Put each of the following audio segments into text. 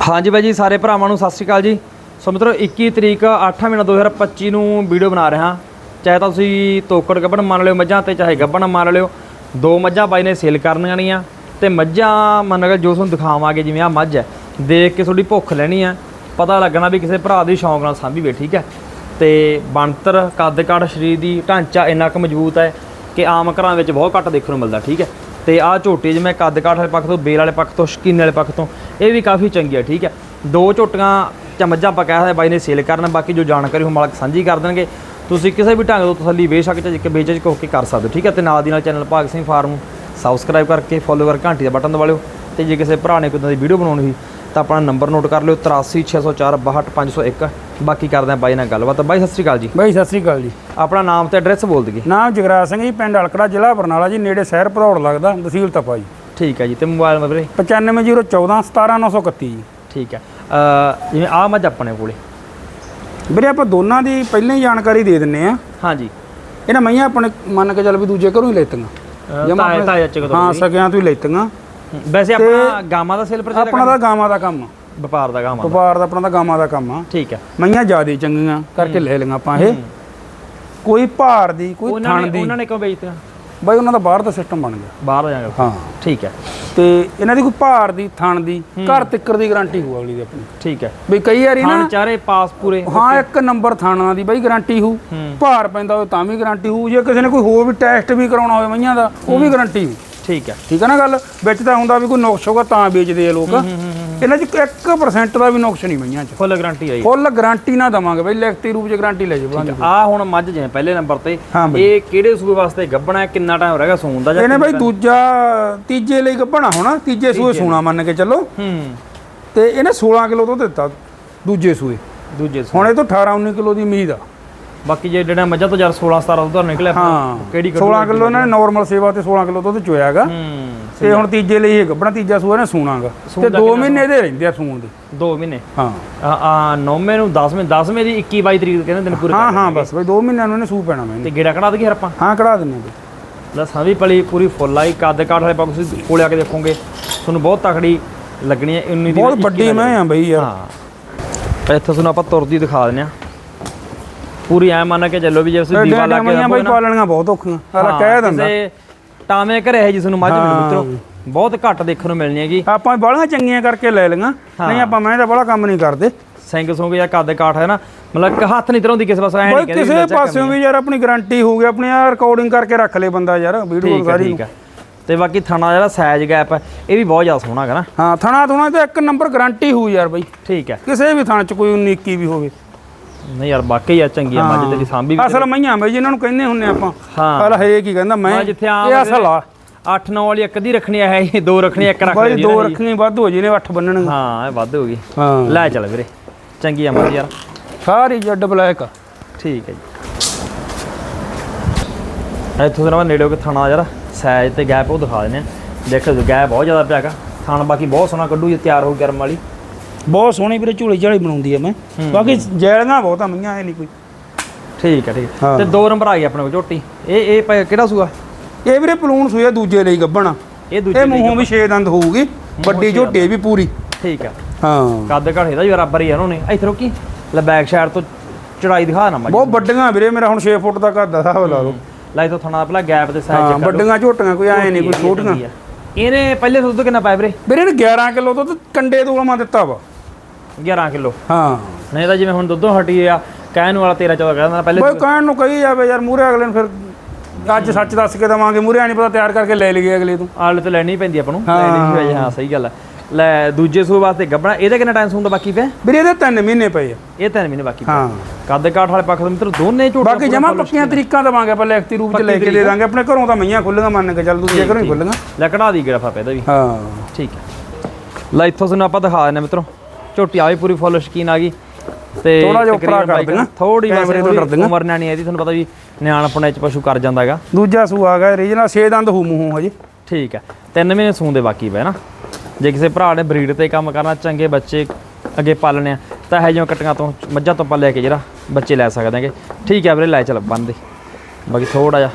ਹਾਂਜੀ ਬਾਈ ਜੀ, ਸਾਰੇ ਭਰਾਵਾਂ ਨੂੰ ਸਤਿ ਸ਼੍ਰੀ ਅਕਾਲ ਜੀ। ਸੋ ਮਿੱਤਰੋ 21 ਤਰੀਕ 8 ਮਹੀਨਾ 2025 ਨੂੰ ਵੀਡੀਓ ਬਣਾ ਰਿਹਾ ਚਾਹੇ ਤਾਂ ਤੁਸੀਂ ਤੋਕੜ ਗੱਬਣ ਮੰਨ ਲਿਓ ਮੱਝਾਂ ਤੇ ਚਾਹੇ ਗੱਬਣ ਮੰਨ ਲਿਓ, ਦੋ ਮੱਝਾਂ ਬਾਈ ਨੇ ਸੇਲ ਕਰਨੀਆਂ ਨਹੀਂ ਤੇ ਮੱਝਾਂ ਮੰਨ ਕੇ ਜੋ ਤੁਹਾਨੂੰ ਦਿਖਾਵਾਂਗੇ, ਜਿਵੇਂ ਆ ਮੱਝ ਹੈ, ਦੇਖ ਕੇ ਤੁਹਾਡੀ ਭੁੱਖ ਲੈਣੀ ਆ। ਪਤਾ ਲੱਗਣਾ ਵੀ ਕਿਸੇ ਭਰਾ ਦੀ ਸ਼ੌਂਕ ਨਾਲ ਸਾਂਭੀ ਵੇ ਠੀਕ ਹੈ। ਤੇ ਬਣਤਰ ਕੱਦ ਕਾਠ ਸਰੀਰ ਦੀ ਢਾਂਚਾ ਇੰਨਾ ਕੁ ਮਜ਼ਬੂਤ ਹੈ ਕਿ ਆਮ ਘਰਾਂ ਵਿੱਚ ਬਹੁਤ ਘੱਟ ਦੇਖਣ ਨੂੰ ਮਿਲਦਾ, ਠੀਕ ਹੈ। ਤੇ ਆਹ ਝੋਟੀ ਜਿਵੇਂ ਕੱਦ ਕਾਠ ਵਾਲੇ ਪੱਖ ਤੋਂ, ਬੇਲ ਵਾਲੇ ਪੱਖ ਤੋਂ, ਸ਼ਕੀਨ ਵਾਲੇ ਪੱਖ ਤੋਂ, ਇਹ ਵੀ ਕਾਫੀ ਚੰਗੀ ਹੈ ਠੀਕ ਹੈ। ਦੋ ਝੋਟੀਆਂ ਜਾਂ ਮੱਝਾਂ ਆਪਾਂ ਕਹਿਆ ਹੋਇਆ ਬਾਈ ਨੇ ਸੇਲ ਕਰਨ, ਬਾਕੀ ਜੋ ਜਾਣਕਾਰੀ ਉਹ ਮਾਲਕ ਸਾਂਝੀ ਕਰ ਦੇਣਗੇ। ਤੁਸੀਂ ਕਿਸੇ ਵੀ ਢੰਗ ਤੋਂ ਤਸੱਲੀ ਬੇਸ਼ੱਕ ਚ ਬੇਚਜ ਹੋ ਕੇ ਕਰ ਸਕਦੇ ਹੋ, ਠੀਕ ਹੈ। ਤੇ ਨਾਲ ਦੀ ਨਾਲ channel Bhag Singh farm subscribe ਕਰਕੇ ਫੋਲੋ ਕਰ ਘੰਟੀ ਦਾ ਬਟਨ ਦਬਾ ਲਿਓ। ਤੇ ਜੇ ਕਿਸੇ ਭਰਾ ਨੇ ਕੋਈ ਦੀ ਵੀਡੀਓ ਬਣਾਉਣੀ ਹੋਈ ਤਾਂ ਆਪਣਾ ਨੰਬਰ ਨੋਟ ਕਰ ਲਿਓ 8360462501 ਬਾਕੀ ਕਰਦੇ ਹਾਂ ਬਾਈ ਨਾਲ ਗੱਲਬਾਤ। ਬਾਈ ਸਤਿ ਸ਼੍ਰੀ ਅਕਾਲ ਜੀ। ਬਾਈ ਸਤਿ ਸ੍ਰੀ ਅਕਾਲ ਜੀ। ਆਪਣਾ ਨਾਮ ਤੇ ਐਡਰੈਸ ਬੋਲ ਦਈਏ। ਨਾਮ ਜਗਰਾਜ ਸਿੰਘ ਜੀ ਪਿੰਡ ਅਲਕੜਾ ਜ਼ਿਲ੍ਹਾ ਬਰਨਾਲਾ ਜੀ ਨੇੜੇ ਸ਼ਹਿਰ ਭਦੌੜ ਲੱਗਦਾ ਤਹਿਸੀਲ ਤਪਾ ਜੀ। ਠੀਕ ਹੈ ਜੀ ਤੇ ਮੋਬਾਈਲ ਨੰਬਰ ਵੀਰੇ? 95014 17931 ਜੀ। ਠੀਕ ਹੈ। ਜਿਵੇਂ ਆ ਮੱਝ ਆਪਣੇ ਕੋਲੇ? ਵੀਰੇ ਆਪਾਂ ਦੋਨਾਂ ਦੀ ਪਹਿਲਾਂ ਹੀ ਜਾਣਕਾਰੀ ਦੇ ਦਿੰਨੇ ਆ। ਹਾਂਜੀ। ਇਹਨਾਂ ਮਈਆਂ ਆਪਣੇ ਮੰਨ ਕੇ ਚੱਲ ਵੀ ਦੂਜੇ ਘਰੋਂ ਹੀ ਲੈਤੀਆਂ। ਕੋਲ ਹਾਂ ਸਕਿਆਂ ਤੋਂ ਹੀ ਲੈਤੀਆਂ। ਵੈਸੇ ਆਪਣਾ ਗਾਵਾਂ ਦਾ ਸੇਲ ਪ੍ਰਚਾਰ ਆਪਣਾ ਤਾਂ ਗਾਵਾਂ ਦਾ ਕੰਮ ਆ। ਵਪਾਰ ਦਾ ਗਾਵਾਂ ਦਾ। ਵਪਾਰ ਦਾ ਆਪਣਾ ਤਾਂ ਗਾਵਾਂ ਦਾ ਕੰਮ ਆ। ਠੀਕ ਹੈ ਮਈਆਂ ਜ਼ਿਆਦੇ ਚੰਗੀਆਂ ਕਰਕੇ ਲੈ ਲਈਆਂ ਆਪਾਂ ਇਹ। ਕੋਈ ਭਾਰ ਦੀ ਕੋਈ ਉਹਨਾਂ ਥਣ ਨੇ ਦੀ। ਉਹਨਾਂ ਨੇ ਕਿਉਂ ਵੇਚਤੀਆਂ ਬਾਈ ਉਹਨਾਂ ਦਾ ਬਾਹਰ ਦਾ ਸਿਸਟਮ ਬਣ ਗਿਆ। ਬਾਹਰ ਜਾਗਾ ਹਾਂ। ਠੀਕ ਹੈ ਤੇ ਇਹਨਾਂ ਦੀ ਕੋਈ ਭਾਰ ਦੀ ਥਣ ਦੀ ਘਰ ਤਿੱਕਰ ਦੀ ਗਾਰੰਟੀ ਹੋਊ ਅਗਲੀ ਦੀ ਆਪਣੀ। ਠੀਕ ਹੈ ਵੀ ਕਈ ਵਾਰੀ ਨਾ ਖਾਣ ਚਾਰੇ ਪਾਸ ਪੂਰੇ ਹਾਂ ਇੱਕ ਨੰਬਰ ਥਾਣਾ ਦੀ ਬਾਈ ਗਾਰੰਟੀ ਹੋਊ। ਹੂੰ। ਭਾਰ ਪੈਂਦਾ ਹੋਵੇ ਤਾਂ ਵੀ ਗਾਰੰਟੀ ਹੋਊ। ਜੇ ਕਿਸੇ ਨੇ ਕੋਈ ਹੋਰ ਵੀ ਟੈਸਟ ਵੀ ਕਰਾਉਣਾ ਹੋਵੇ ਮਈਆਂ ਦਾ ਉਹ ਵੀ ਗਾਰੰਟੀ ਹੋਊ। ਠੀਕ ਹੈ। ਠੀਕ ਹੈ ਨਾ ਗੱਲ? ਵਿੱਚ ਤਾਂ ਹੁੰਦਾ ਵੀ ਕੋਈ ਨੁਕਸ ਹੋਗਾ ਤਾਂ ਵੇਚਦੇ ਆ ਲੋਕ। ਇਹਨਾਂ 'ਚ 1% ਦਾ ਵੀ ਨੁਕਸ ਨਹੀਂ ਮਈਆਂ 'ਚ। ਫੁੱਲ ਗਾਰੰਟੀ ਆਈ ਫੁੱਲ ਗਾਰੰਟੀ ਨਾ ਦਵਾਂਗੇ ਬਾਈ ਲਿਖਤੀ ਰੂਪ 'ਚ ਗਾਰੰਟੀ ਲੈ ਜਾਵਾਂਗੇ ਆ ਹੁਣ ਮੱਝ ਜਿਵੇਂ ਪਹਿਲੇ ਨੰਬਰ ਤੇ। ਇਹ ਕਿਹੜੇ ਸੂਬੇ ਵਾਸਤੇ ਗੱਬਣਾ ਕਿੰਨਾ ਟਾਈਮ ਰਹੇਗਾ ਸੂਣ ਦਾ ਜਾਂ ਇਹਨੇ ਬਾਈ ਦੂਜਾ ਤੀਜੇ ਲਈ ਗੱਭਣਾ ਹੋਣਾ ਤੀਜੇ ਸੂਏ ਸੂਣਾ ਮੰਨ ਕੇ ਚੱਲੋ। ਹੂੰ। ਤੇ ਇਹਨੇ 16 ਕਿਲੋ ਤੋਂ ਦਿੱਤਾ ਦੂਜੇ ਸੂਏ। ਦੂਜੇ ਹੁਣ ਇਹ ਤੋਂ 18 19 ਕਿਲੋ ਦੀ ਉਮੀਦ ਆ। ਬਾਕੀ ਜੇ ਜਿਹੜਾ ਮੱਝਾਂ ਤੋਂ ਯਾਰ 16 17 ਉਧਰ ਨਿਕਲਿਆ ਫਿਰ ਹਾਂ ਕਿਹੜੀ 16 ਕਿਲੋ ਇਹਨਾਂ ਨੇ ਨਾਰਮਲ ਸੇਵਾ ਤੇ 16 ਕਿਲੋ ਦੁੱਧ ਚੋਇਆਗਾ। ਹੂੰ ਤੇ ਹੁਣ ਤੀਜੇ ਲਈ ਇਹ ਗੱਭਣਾ ਤੀਜਾ ਸੂਆ ਨੇ ਸੂਣਾਗਾ। ਤੇ 2 ਮਹੀਨੇ ਦੇ ਰਹਿੰਦੇ ਆ ਸੂਣ ਦੇ। 2 ਮਹੀਨੇ? ਹਾਂ। ਆ ਆ 9ਵੇਂ ਨੂੰ 10ਵੇਂ 10ਵੇਂ ਦੀ 21 22 ਤਰੀਕ ਕਹਿੰਦੇ ਦਿਨ ਪੂਰੇ ਹਾਂ ਹਾਂ ਬਸ ਬਈ 2 ਮਹੀਨਿਆਂ ਨੂੰ ਇਹਨੇ ਸੂ ਪੈਣਾ ਮੈਨੂੰ ਤੇ ਗੇੜਾ ਕਢਾ ਦਈਏ ਫਿਰ ਆਪਾਂ? ਹਾਂ ਕਢਾ ਦਿੰਨੇ ਬਈ ਲਸਾਂ ਵੀ ਪਲੀ ਪੂਰੀ ਫੁੱਲ ਆਈ ਕੱਦ ਕਾਠ ਵਾਲੇ ਪਾ ਤੁਸੀਂ ਕੋਲੇ ਆ ਕੇ ਦੇਖੋਗੇ। ਤੁਹਾਨੂੰ ਬਹੁਤ ਤਕੜੀ ਲੱਗਣੀ ਹੈ 19 ਦੀ ਬਹੁਤ ਵੱਡੀ ਮੈਂ ਆ ਬਈ ਯਾਰ। ਹਾਂ। ਇੱਥੇ ਤੁਹਾਨੂੰ ਆਪਾਂ ਤੁਰਦੀ ਦਿਖਾ ਦਿੰਦੇ ਆ ਪੂਰੀ ਐ ਮੰਨ ਕੇ ਚੱਲੋ ਵੀ ਜੇ ਤੁਸੀਂ ਦੀਵਾ ਲਾ ਕੇ ਬਈ ਪਾਲਣੀਆਂ ਬਹੁਤ ਔਖੀਆਂ। ਹਾਲਾ ਕਹਿ ਦਿੰਦਾ। ਟਾਵੇਂ ਘਰੇ ਹੈ ਜੀ ਤੁਹਾਨੂੰ ਮੱਝ ਮਿਲ ਮਿੱਤਰੋ। ਬਹੁਤ ਘੱਟ ਦੇਖਣ ਨੂੰ ਮਿਲਣੀ ਹੈਗੀ। ਆਪਾਂ ਬਾਲੀਆਂ ਚੰਗੀਆਂ ਕਰਕੇ ਲੈ ਲਈਆਂ। ਨਹੀਂ ਆਪਾਂ ਮੈਂ ਤਾਂ ਬੜਾ ਕੰਮ ਨਹੀਂ ਕਰਦੇ। ਸਿੰਘ ਸੁੰਗ ਜਾਂ ਕੱਦ ਕਾਠ ਹੈ ਨਾ ਮਤਲਬ ਕਿ ਹੱਥ ਨਹੀਂ ਧਰਾਉਂਦੀ ਕਿਸੇ ਪਾਸੇ ਐ ਨਹੀਂ ਕਹਿੰਦੀ ਕਿਸੇ ਪਾਸਿਓਂ ਵੀ ਯਾਰ ਆਪਣੀ ਗਾਰੰਟੀ ਹੋਊਗੀ ਆਪਣੀ ਆ ਰਿਕਾਰਡਿੰਗ ਕਰਕੇ ਰੱਖ ਲੈ ਬੰਦਾ ਯਾਰ ਵੀਡੀਓ ਹੈ ਸਾਰੀ। ਠੀਕ ਹੈ। ਤੇ ਬਾਕੀ ਥਣਾ ਜਿਹੜਾ ਸਾਈਜ਼ ਗੈਪ ਹੈ ਇਹ ਵੀ ਬਹੁਤ ਜ਼ਿਆਦਾ ਸੋਹਣਾ ਹੈਗਾ ਨਾ। ਹਾਂ ਥਣਾ ਥੁਣਾ ਤੇ ਇੱਕ ਨੰਬਰ ਗਾਰੰਟੀ ਹੋਊ ਯਾਰ ਬਈ। ਠੀਕ ਹੈ। ਕਿਸੇ ਵੀ ਥਾਂ ਚ ਕੋਈ 19 21 ਵੀ ਹੋਵੇ। ਨਹੀਂ ਯਾਰ ਵਾਕਈ ਆ ਚੰਗੀ ਆ ਮੱਝ ਤੇਰੀ ਸਾਂਭੀ ਵੀ ਅਸਲ ਮਈਆਂ ਬਈ ਜਿਨ੍ਹਾਂ ਨੂੰ ਕਹਿੰਦੇ ਹੁੰਨੇ ਆਪਾਂ। ਹਾਂ। ਹਾਲਾ ਹਰੇਕ ਹੀ ਕਹਿੰਦਾ ਮੈਂ ਜਿੱਥੇ ਇਹ ਅਸਲ ਆ 8 9 ਵਾਲੀ ਇੱਕ ਦੀ ਰੱਖਣੀ ਹੈ ਇਹ ਦੋ ਰੱਖਣੀ ਇੱਕ ਰੱਖ ਲਈ ਦੋ ਰੱਖਣੀ ਵੱਧ ਹੋ ਜੀ ਨੇ 8 ਬੰਨਣ ਹਾਂ ਇਹ ਵੱਧ ਹੋ ਗਈ। ਹਾਂ। ਲੈ ਚੱਲ ਵੀਰੇ ਚੰਗੀ ਆ ਮੱਝ ਯਾਰ। ਸਾਰੀ ਜੱਡ ਬਲੈਕ ਠੀਕ ਹੈ ਜੀ। ਇੱਥੋਂ ਜਰਾ ਨੇੜੇ ਹੋ ਕੇ ਥਾਣਾ ਯਾਰ ਸਾਈਜ਼ ਤੇ ਗੈਪ ਉਹ ਦਿਖਾ ਦਿੰਦੇ ਆ। ਦੇਖੋ ਗੈਪ ਬਹੁਤ ਜ਼ਿਆਦਾ ਪਿਆ ਹੈਗਾ। ਥਾਣ ਬਾਕੀ ਬਹੁਤ ਸੋਹਣਾ ਕੱਢੂ ਜੇ ਤਿਆਰ ਹੋ ਗਰਮ ਵਾਲੀ। ਬਹੁਤ ਸੋਹਣੀ ਵੀਰੇ ਝੂਲੀ ਝਾਲੀ ਬਣਾਉਂਦੀ ਆ ਮੈਂ। ਬਾਕੀ ਜੈਲੀਆਂ ਬਹੁਤ ਆ ਮਈਆਂ ਇਹ ਨਹੀਂ ਕੋਈ। ਠੀਕ ਹੈ ਠੀਕ ਹੈ। ਹਾਂ। ਤੇ ਦੋ ਨੰਬਰ ਆ ਗਈ ਆਪਣੇ ਕੋਲ ਝੋਟੀ। ਇਹ ਇਹ ਭਾਈ ਕਿਹੜਾ ਸੂਆ? ਇਹ ਵੀਰੇ ਪਲੂਣ ਸੂਆ ਦੂਜੇ ਲਈ ਗੱਭਣਾ ਇਹ ਦੂਜੇ ਇਹ ਮੂੰਹੋਂ ਵੀ ਛੇ ਦੰਦ ਹੋਊਗੀ ਵੱਡੀ ਝੋਟੀ ਵੀ ਪੂਰੀ। ਠੀਕ ਹੈ ਹਾਂ। ਕੱਦ ਘਾੜੇ ਦਾ ਵੀ ਬਰਾਬਰ ਹੀ ਆ ਉਹਨੇ। ਇੱਥੇ ਰੋਕੀ। ਲੈ ਬੈਕ ਸਾਈਡ ਤੋਂ ਚੜਾਈ ਦਿਖਾ ਨਾ ਮੱਝ ਬਹੁਤ ਵੱਡੀਆਂ ਵੀਰੇ ਮੇਰਾ ਹੁਣ 6 ਫੁੱਟ ਦਾ ਘਰ ਦਾ ਹਿਸਾਬ ਲਾ ਲਓ। ਲੈ ਇੱਥੋਂ ਥਾਣਾ ਪਹਿਲਾਂ ਗੈਪ ਦੇ ਸਾਈਜ਼ ਹਾਂ ਚੈੱਕ ਕਰ ਵੱਡੀਆਂ ਝੋਟੀਆਂ ਕੋਈ ਐ ਨਹੀਂ ਕੋਈ ਛੋਟੀਆਂ। ਇਹਨੇ ਪਹਿਲੇ ਦੁੱਧ ਕਿੰਨਾ ਪਾਇਆ ਵੀਰੇ? ਵੀਰੇ ਨੇ 11 ਕਿਲੋ ਦੁੱਧ ਕੰਡੇ ਤੋਂ ਮੈਂ ਦਿੱਤਾ ਵਾ। 11 ਕਿਲੋ। ਹਾਂ। ਨਹੀਂ ਤਾਂ ਜਿਵੇਂ ਹੁਣ ਦੁੱਧੋਂ ਹਟੀ ਆ ਕਹਿਣ ਵਾਲਾ 13 14 ਕਹਿੰਦਾ ਪਹਿਲੇ ਬਈ ਕਹਿਣ ਨੂੰ ਕਹੀ ਜਾਵੇ ਯਾਰ ਮੂਰੇ ਅਗਲੇ ਨੂੰ ਫਿਰ ਅੱਜ ਸੱਚ ਦੱਸ ਕੇ ਦਵਾਂਗੇ ਮੂਰੇ ਨਹੀਂ ਪਤਾ ਤਿਆਰ ਕਰਕੇ ਲੈ ਲਈਏ ਅਗਲੇ ਤੋਂ। ਆਲੇ ਤੇ ਲੈਣੀ ਪੈਂਦੀ ਆਪਾਂ ਨੂੰ। ਲੈਣੀ ਹੋਈ ਹਾਂ ਸਹੀ ਗੱਲ ਹੈ ਲੈ ਦੂਜੇ ਸੂਏ ਵਾਸਤੇ ਗੱਬਣਾ ਇਹਦਾ ਕਿੰਨਾ ਟਾਈਮ ਸੂਣ ਦਾ ਬਾਕੀ ਪਿਆ? ਵੀਰੇ ਇਹਦੇ 3 ਮਹੀਨੇ ਪਏ ਆ। ਇਹ ਤਿੰਨ ਮਹੀਨੇ ਬਾਕੀ ਹਾਂ। ਕੱਦ ਕਾਠ ਵਾਲੇ ਪੱਖ ਦੇ ਮਿੱਤਰ ਦੋਨੇ ਝੋਟੇ ਬਾਕੀ ਜਮਾ ਪੱਕੀਆਂ ਤਰੀਕਾਂ ਦਵਾਂਗੇ ਆਪਾਂ ਲਿਖਤੀ ਰੂਪ ਚ ਲੈ ਕੇ ਦੇ ਦਾਂਗੇ ਆਪਣੇ ਘਰੋਂ ਤਾਂ ਮਈਆਂ ਖੁੱਲੀਆਂ ਮੰਨ ਕੇ ਚੱਲ ਦੂਜੇ ਘਰੋਂ ਹੀ ਖੁੱਲੀਆਂ ਲੈ ਕਢਾ ਦੀ ਗੜਫਾ ਪੈਦਾ ਵੀ। ਹਾਂ। ਠੀਕ ਹੈ ਲੈ ਇੱਥੋਂ ਸਾਨੂੰ ਆਪਾਂ ਦਿਖਾ ਦਿੰਦੇ ਮਿੱਤਰੋ। ਝੋਟੀ ਆ ਵੀ ਪੂਰੀ ਫੁੱਲ ਸ਼ਕੀਨ ਆ ਗਈ। ਤੇ ਥੋੜ੍ਹਾ ਜਿਹਾ ਉੱਪਰਾ ਕਰ ਦੇਣਾ। ਥੋੜੀ ਕੈਮਰੇ ਤੋਂ ਡਰ ਦੇਣਾ। ਉਮਰ ਨਿਆਣੀ ਇਹਦੀ ਤੁਹਾਨੂੰ ਪਤਾ ਵੀ ਨਿਆਣਪਣੇ ਚ ਪਸ਼ੂ ਕਰ ਜਾਂਦਾ ਹੈਗਾ। ਦੂਜਾ ਸੂ ਆ ਗਿਆ ਰੀਜਨਲ 6 ਦੰਦ ਹੂ ਮੂੰਹੋਂ ਹਜੇ। ਠੀਕ ਹੈ ਤਿੰਨ ਮਹੀਨੇ ਸੂਣ ਦੇ ਬਾਕੀ ਪਏ ਨਾ। ਜੇ ਕਿਸੇ ਭਰਾ ਨੇ ਬਰੀਡ ਤੇ ਕੰਮ ਕਰਨਾ ਚੰਗੇ ਬੱਚੇ ਅੱਗੇ ਪਾਲਣੇ ਆ ਤਾਂ ਇਹ ਜਿਵੇਂ ਕਟੀਆਂ ਤੋਂ ਮੱਝਾਂ ਤੋਂ ਆਪਾਂ ਲੈ ਕੇ ਜਿਹੜਾ ਬੱਚੇ ਲੈ ਸਕਦੇ ਹੈਗੇ। ਠੀਕ ਹੈ ਵੀਰੇ ਲੈ ਚੱਲ ਬੰਦੇ। ਬਾਕੀ ਥੋੜਾ ਜਿਹਾ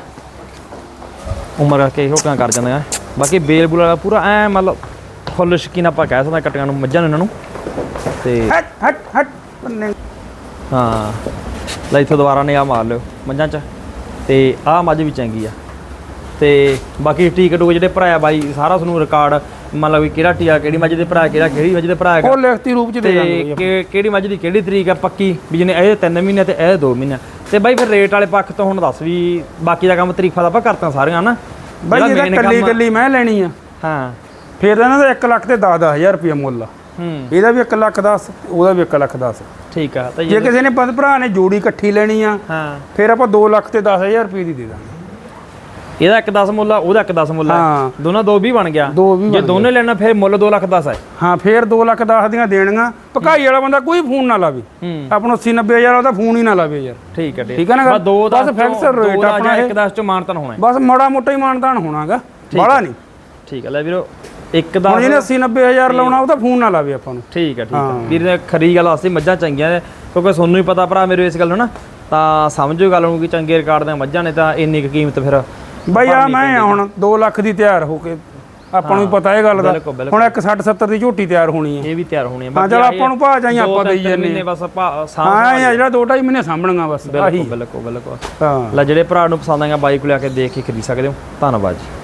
ਉਮਰ ਕਰਕੇ ਹੋਕਾਂ ਕਰ ਜਾਂਦੇ ਆ। ਬਾਕੀ ਬੇਲ ਬੁਲ ਪੂਰਾ ਐ ਮਤਲਬ ਫੁੱਲ ਸ਼ਕੀਨ ਆਪਾਂ ਕਹਿ ਸਕਦੇ ਹਾਂ ਕਟੀਆਂ ਨੂੰ ਮੱਝਾਂ ਨੂੰ ਇਹਨਾਂ ਨੂੰ। ਤੇ ਹਟ ਹਟ ਹਟ ਬੰਨੇ। ਹਾਂ। ਲੈ ਇੱਥੋਂ ਦੁਬਾਰਾ ਨੇ ਆ ਮਾਰ ਲਿਓ ਮੱਝਾਂ ਚ। ਤੇ ਆਹ ਮੱਝ ਵੀ ਚੰਗੀ ਆ। ਤੇ ਬਾਕੀ ਟਿਕਟ ਜਿਹੜੇ ਭਰਾਇਆ ਬਾਈ ਸਾਰਾ ਤੁਹਾਨੂੰ ਰਿਕਾਰਡ ਮੰਨ ਲਓ ਵੀ ਕਿਹੜਾ ਟੀਆ ਕਿਹੜੀ ਮੱਝ ਦੇ ਭਰਾ ਕਿਹੜਾ ਕਿਹੜੀ ਮੱਝ ਦੇ ਭਰਾ ਹੈਗਾ। ਉਹ ਲਿਖਤੀ ਰੂਪ ਚ ਦੇ ਦਾਂਗੇ ਤੇ ਕਿਹੜੀ ਮੱਝ ਦੀ ਕਿਹੜੀ ਤਰੀਕ ਆ ਪੱਕੀ ਵੀ ਜਿਹਨੇ ਇਹ 3 ਮਹੀਨੇ ਤੇ ਇਹ 2 ਮਹੀਨੇ। ਤੇ ਬਾਈ ਫਿਰ ਰੇਟ ਵਾਲੇ ਪੱਖ ਤੋਂ ਹੁਣ ਦੱਸ ਵੀ ਬਾਕੀ ਦਾ ਕੰਮ ਤਰੀਫਾਂ ਦਾ ਆਪਾਂ ਕਰਤਾ ਸਾਰੀਆਂ ਨਾ ਬਾਈ ਇਹਦਾ ਕੱਲੀ ਆ- ਕੱਲੀ ਮੈਂ ਲੈਣੀ ਆ। ਹਾਂ। ਫਿਰ ਇਹਨਾਂ ਦਾ 1 ਲੱਖ ਤੇ 10000 ਰੁਪਏ ਮੁੱਲ ਆ। ਇਹਦਾ ਵੀ 1 ਲੱਖ 10 ਉਹਦਾ ਵੀ 1 ਲੱਖ 10 ਠੀਕ ਆ ਤੇ ਜੇ ਕਿਸੇ ਨੇ ਪੰਜ ਭਰਾ ਨੇ ਜੋੜੀ ਇਕੱਠੀ ਲੈਣੀ ਆ ਹਾਂ। ਫਿਰ ਆਪਾਂ 2 ਲੱਖ ਤੇ 10000 ਰੁਪਏ ਦੀ ਦੇ ਦਾਂਗੇ। ਇਹਦਾ ਇੱਕ 10 ਮੁੱਲ ਆ ਉਹਦਾ ਇੱਕ 10 ਮੁੱਲ ਆ। ਹਾਂ। ਦੋਨਾਂ ਦੋ ਵੀ ਬਣ ਗਿਆ। ਜੇ ਦੋਨੇ ਲੈਣਾ ਫਿਰ ਮੁੱਲ 2 ਲੱਖ 10 ਹੈ ਹਾਂ ਫਿਰ 2 ਲੱਖ 10 ਦੀਆਂ ਦੇਣੀਆਂ। ਭਕਾਈ ਵਾਲਾ ਬੰਦਾ ਕੋਈ ਫੋਨ ਨਾ ਲਾਵੇ। ਹੂੰ। ਆਪਾਂ ਨੂੰ 80 90000 ਉਹਦਾ ਫੋਨ ਹੀ ਨਾ ਲਾਵੇ ਯਾਰ। ਠੀਕ ਹੈ ਠੀਕ। ਹੈ ਨਾ? ਬਸ ਦੋ ਦਾ ਆਪਣਾ ਜਾਂ ਇਹ। ਇੱਕ 10 ਚੋਂ ਮਾਨਤਨ ਹੋਣਾ। ਬਸ ਮਾੜਾ ਮੋਟਾ ਹੀ ਮਾਨਦਾਨ ਹੋਣਾਗਾ। ਬਾਹਲਾ ਨਹੀਂ। ਠੀਕ ਹੈ ਲੈ ਵੀਰੋ। ਇੱਕ ਦਾ ਹੁਣ ਜਿਹਨੇ 80 90000 ਲਾਉਣਾ ਉਹ ਤਾਂ ਫੋਨ ਨਾ ਲਾਵੇ ਆਪਾਂ ਨੂੰ। ਠੀਕ ਹੈ ਠੀਕ ਹੈ। ਵੀਰ ਨੇ ਖਰੀ ਗੱਲ ਆਸੀ ਮੱਝਾਂ ਚੰਗੀਆਂ ਨੇ ਕਿਉਂਕਿ ਤੁਹਾਨੂੰ ਹੀ ਪਤਾ ਭਰਾ ਮੇਰੇ ਇਸ ਗੱਲ ਨੂੰ ਨਾ ਤਾਂ ਸਮਝੋ ਗੱਲ ਨੂੰ ਕਿ ਚੰਗੇ ਰਿਕਾਰਡ ਦੀਆਂ ਮੱਝਾਂ ਨੇ ਤਾਂ ਇੰਨੀ ਕੁ ਕੀਮਤ ਫਿਰ ਬਈ ਆ ਮੈਂ ਹੁਣ 2 ਲੱਖ ਦੀ ਤਿਆਰ ਹੋ ਕੇ ਆਪਾਂ ਨੂੰ ਪਤਾ ਇਹ ਗੱਲ ਦਾ। ਹੁਣ ਇੱਕ 60 70 ਦੀ ਝੋਟੀ ਤਿਆਰ ਹੋਣੀ ਹੈ। ਇਹ ਵੀ ਤਿਆਰ ਹੋਣੀ ਹੈ। ਹਾਂ, ਚਲੋ ਆਪਾਂ ਨੂੰ ਭਾਅ ਚਾਹੀਏ, ਆਪਾਂ ਦੇਈ ਜਾਂਦੇ ਨੇ ਬਸ ਸਾਂਭ ਹਾਂ ਜਿਹੜਾ 2 2.5 ਮਹੀਨੇ ਸਾਂਭਣਗਾ ਬਸ ਬਿਲਕੁਲ ਬਿਲਕੁਲ ਬਿਲਕੁਲ। ਹਾਂ। ਲੈ ਜਿਹੜੇ ਭਰਾ ਨੂੰ ਪਸੰਦ ਆਏਗਾ ਬਾਈ ਕੋਲ ਆ ਕੇ ਦੇਖ ਕੇ ਖਰੀਦ ਸਕਦੇ ਹੋ। ਧੰਨਵਾਦ ਜੀ।